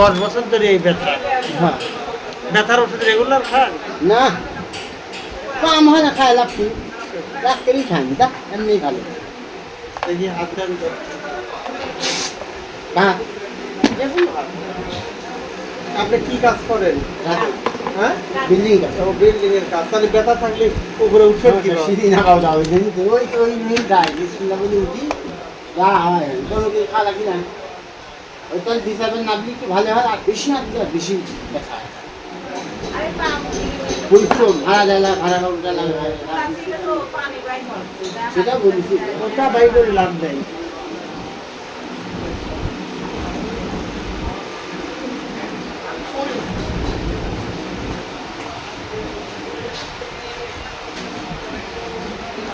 দশ বছর ধরে এই ব্যথা। হ্যাঁ। ব্যথার ওষুধ রেগুলার খান? না। কাম হয় না খাই লাভ কি ডাক্তারই খাই তা এমনি ভালো। হ্যাঁ। আপনি কি কাজ করেন? হ্যাঁ। বিল্ডিং কাজ। ও বিল্ডিং এর কাজ। তাহলে ব্যথা থাকলে উপরে উঠে সিঁড়ি না পাওয়া যাবে ওই তো ওই নিয়ে যায় বিসমিল্লাহ বলে উঠি। খাওয়া লাগি না ওই তাহলে হিসাবে না দিলে একটু ভালো হয় আর বেশি না দিলে বেশি ব্যথা হয়। পরিশ্রম ভাড়া দেয় না ভাড়া লাগে সেটা বলেছি ওটা লাভ দেয়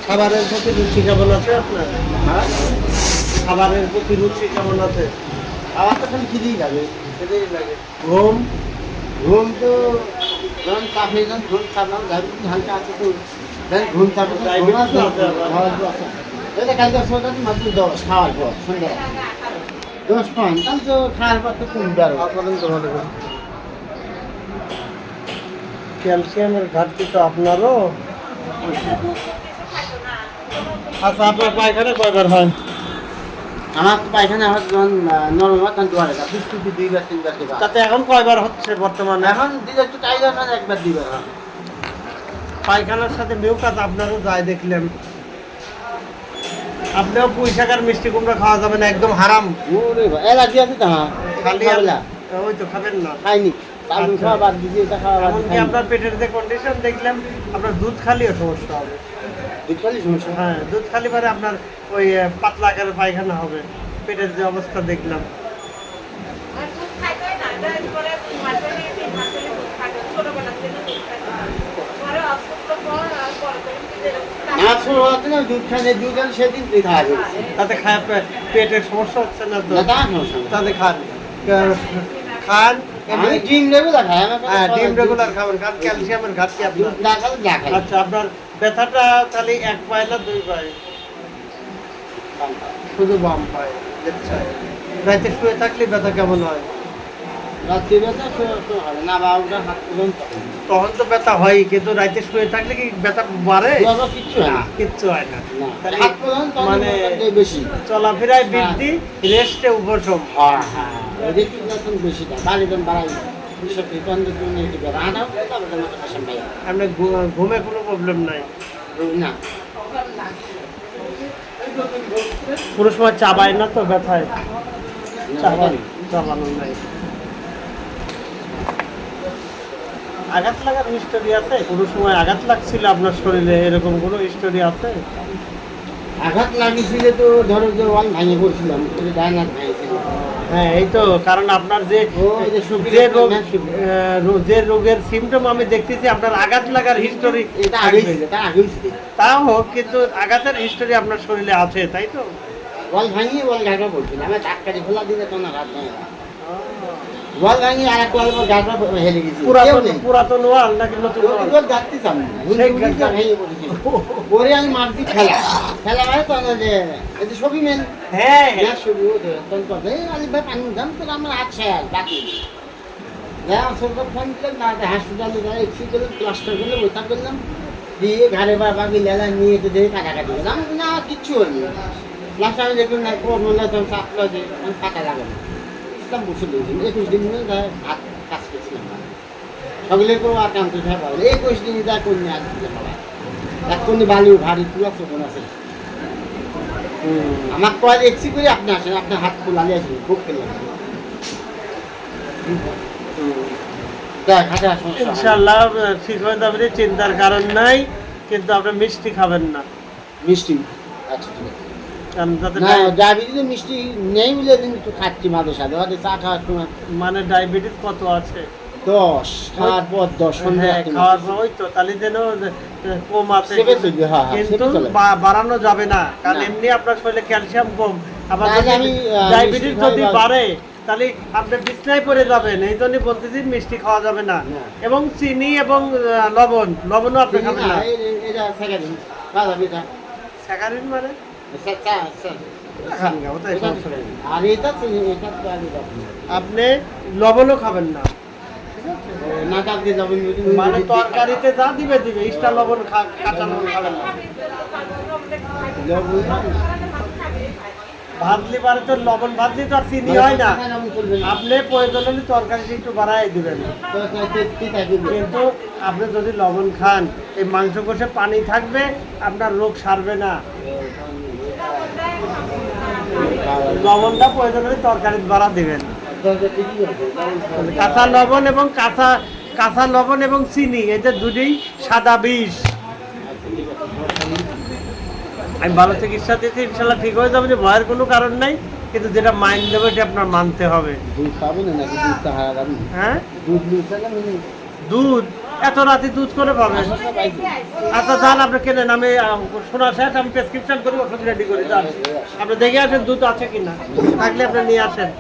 খাবারের প্রতি রুচি কেমন আছে আপনার? হ্যাঁ? খাবারের প্রতি রুচি কেমন আছে? আমার তো খালি খিদেই লাগে সেটাই লাগে। ঘুম? ঘুম তো যখন চাপে যখন ঘুম চাপলাম হালকা আছে তো ঘুম চাপে তো ঘুম আছে। এটা কালকে মাত্র দশ খাওয়ার পর সন্ধ্যা। দশ পান তাহলে তো খাওয়ার পর তো কমবে আরও ক্যালসিয়ামের ঘাটতি তো আপনারও। আচ্ছা আপনার পায়খানা কয়বার হয়? আমার পায়খানা আমার যখন নরম হয় তখন দুয়ারে যা ফুসফুসি দুইবার তিনবার দিবা তাতে এখন কয়বার হচ্ছে বর্তমানে এখন দিলে একটু টাইগার মানে একবার হয় পায়খানার সাথে মিউকাস আপনারও যায় দেখলেন। আপনিও পুঁই শাকার মিষ্টি কুমড়া খাওয়া যাবে না একদম হারাম বাবা, আছে তো হ্যাঁ খালি ওই তো খাবেন না। খাইনি। আচ্ছা। আপনার পেটের যে কন্ডিশন দেখলাম আপনার দুধ খালিও সমস্যা হবে। দুধ খালি সমস্যা হ্যাঁ দুধ খালি মানে আপনার ওই পাতলা আকারের পায়খানা হবে। পেটের যে অবস্থা দেখলাম। যাবে। তাতে পেটের সমস্যা হচ্ছে না তো। তাতে খান। খান ডিম রেগুলার খাই হ্যাঁ ডিম রেগুলার খাবেন খান ক্যালসিয়ামের ঘাটতি আপনার। আচ্ছা আপনার ব্যথাটা তাহলে এক পায় না দুই পায়? শুধু বাম পায় রাতে শুয়ে থাকলে ব্যথা কেমন হয়? না হাত তখন তো ব্যথা হয় কিন্তু রাতে শুয়ে থাকলে কি ব্যথা বাড়ে? কিচ্ছু হয় না। কিচ্ছু হয় না। মানে মানে চলাফেরায় বৃদ্ধি রেস্টে উপশম। হ্যাঁ হ্যাঁ বেশি বাড়ি বাড়াই। তারপরে আপনার ঘুমে কোনো প্রবলেম নাই। না। কোনো সময় চাবায় না তো ব্যথায়। চাবানো চাবানো নাই। আঘাত লাগার হিস্টোরি আছে? কোনো সময় আঘাত লাগছিল আপনার শরীরে? এরকম কোনো হিস্টোরি আছে? আঘাত লাগিয়েছিল তো ধরো যে ওয়ান ভাঙে পড়ছিলাম ডায়নাথ ভাঙেছিল হ্যাঁ এই তো কারণ আপনার যে যে রোগ রোগের সিমটম আমি দেখতেছি আপনার আঘাত লাগার হিস্টোরি তাও হোক কিন্তু আঘাতের হিস্টোরি আপনার শরীরে আছে তাই তো? বল ভাঙিয়ে বল ঘাটা পড়ছিল আমার ধাক্কাটি খোলা দিলে তো না হাত ভাঙে বল ভাঙিয়ে আর এক বল ঘাটা হেলে গেছি। পুরাতন পুরাতন ওয়াল নাকি নতুন ওয়াল ভুল ঘাটটা- ভেঙে পরে আমি মারছি খেলা। খেলা মানে তো যে এই যে ছবি মেন হ্যাঁ ম্যাচ শুরু হতে তখন কথা এই আলি ভাই পানি দাম তো আমার হাত বাকি। হ্যাঁ সরকার ফোন দিলেন না হাসপাতালে যাই এক্সি করলাম প্লাস্টার করলাম ওটা করলাম। দিয়ে ঘাড়ে বা বাকি লেলা নিয়ে তো দেখে কাটাকাটি করলাম না কিচ্ছু হয়নি। প্লাস্টার আমি দেখলাম না না তখন যে আমি লাগানো ইসলাম বসে দিয়েছিল একুশ দিন হয় হাত কাজ করছিলাম সকলের পর আর কাম করতে পারবে একুশ দিন যা কন্যা আর দিতে পারে এক কন্যা বালু ভারী পুরো ছোটন আছে। আমার কয়েল এক্সি করে আপনি আসেন আপনার হাত খোলালে আসবেন বুক হয় ইনশাল্লাহ ঠিক হয়ে যাবে চিন্তার কারণ নাই কিন্তু আপনি মিষ্টি খাবেন না। মিষ্টি। আচ্ছা ঠিক আছে। না ডায়াবেটিস মিষ্টি নেই বলে কিন্তু খাচ্ছি মাঝে সাথে হয়তো চা খাওয়ার সময়। মানে ডায়াবেটিস কত আছে? দশ খাওয়ার পর দশ হ্যাঁ, খাওয়ার পর তো তাহলে যেন কম আছে। সেভে চলবে, হ্যাঁ, হ্যাঁ, কিন্তু বাড়ানো যাবে না কারণ এমনি আপনার শরীরে ক্যালসিয়াম কম। আবার যদি ডায়াবেটিস যদি বাড়ে তাহলে আপনি বিছনায় পড়ে যাবেন এই জন্য বলতেছি মিষ্টি খাওয়া যাবে না। এবং চিনি এবং লবণ লবণও আপনি খাবেন না মানে? আপনি লবণও খাবেন না। মানে তরকারিতে পারে তো লবণ তো আর চিনি হয় না। আপনি প্রয়োজন হলে একটু দিবেন। কিন্তু আপনি যদি লবণ খান, এই মাংস কষে পানি থাকবে, আপনার রোগ সারবে না। লবণটা প্রয়োজন হলে তরকারি বাড়া দিবেন। কাঁচা লবণ এবং কাঁচা কাঁচা লবণ এবং চিনি এই যে দুটোই সাদা বিষ আমি ভালো চিকিৎসা দিতে ইনশাল্লাহ ঠিক হয়ে যাবে যে ভয়ের কোনো কারণ নাই কিন্তু যেটা মাইন্ড দেবে এটা আপনার মানতে হবে। হ্যাঁ? দুধ? এত রাতে দুধ করে পাবেন? আচ্ছা যান আপনি কেনেন? আমি শোনা শেষ আমি প্রেসক্রিপশন করি ওষুধ রেডি করি যান। আপনি দেখে আসেন দুধ আছে কি না থাকলে আপনি নিয়ে আসেন।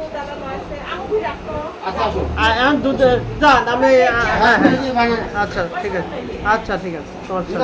আচ্ছা আসুন। আ- এখন দুধ যান আমি হ্যাঁ হ্যাঁ। আচ্ছা ঠিক আছে। আচ্ছা ঠিক আছে। সমস্যা